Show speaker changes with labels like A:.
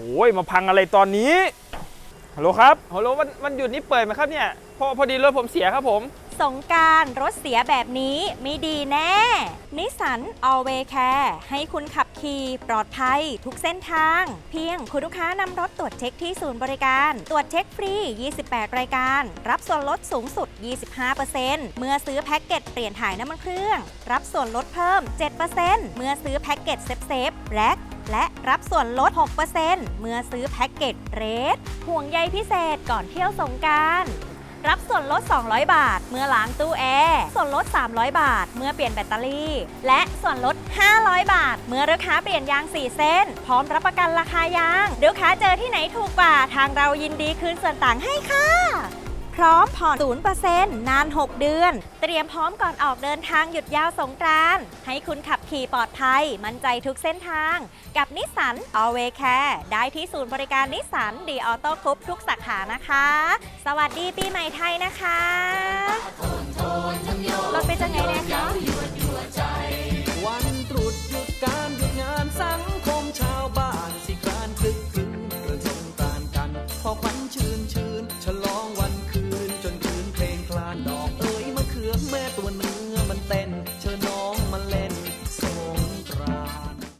A: โอ้ยมาพังอะไรตอนนี้ฮัลโหลครับฮัลโหลวันวันหยุดนี้เปิดไหมครับเนี่ยพอพอดีรถผมเสียครับผม
B: สงกรารรถเสียแบบนี้ไม่ดีแน่นิสสัน Always Care ให้คุณขับขี่ปลอดภัยทุกเส้นทาง เพียงคุณลูกค้านำรถตรวจเช็คที่ศูนย์บริการ ตรวจเช็คฟรี 28 รายการ รับส่วนลดสูงสุด 25%เมื่อซื้อแพ็กเกจเปลี่ยนถ่ายน้ำมันเครื่อง รับส่วนลดเพิ่ม 7%เมื่อซื้อแพ็กเกจเซฟเซฟแบล็ก และรับส่วนลด 6%เมื่อซื้อแพ็กเกจเรดห่วงใยพิเศษก่อนเที่ยวสงการรับส่วนลด 200 บาท เมื่อล้างตู้แอร์ ส่วนลด 300 บาท เมื่อเปลี่ยนแบตเตอรี่ และส่วนลด 500 บาท เมื่อลูกค้าเปลี่ยนยาง 4 เส้น พร้อมรับประกันราคายางลูกค้าเจอที่ไหนถูกกว่า ทางเรายินดีคืนส่วนต่างให้ค่ะ พร้อมผ่อนศูนาน 6 เดือน เตรียมพร้อมก่อนออกเดินทางหยุดยาวสงกรานต์ให้คุณขับขี่ปลอดภัย มั่นใจทุกเส้นทาง กับนิสสัน Always Care ได้ที่ศูนย์บริการนิสสันดีออโต้ครบทุกสาขานะคะ สวัสดีปีใหม่ไทยนะคะ one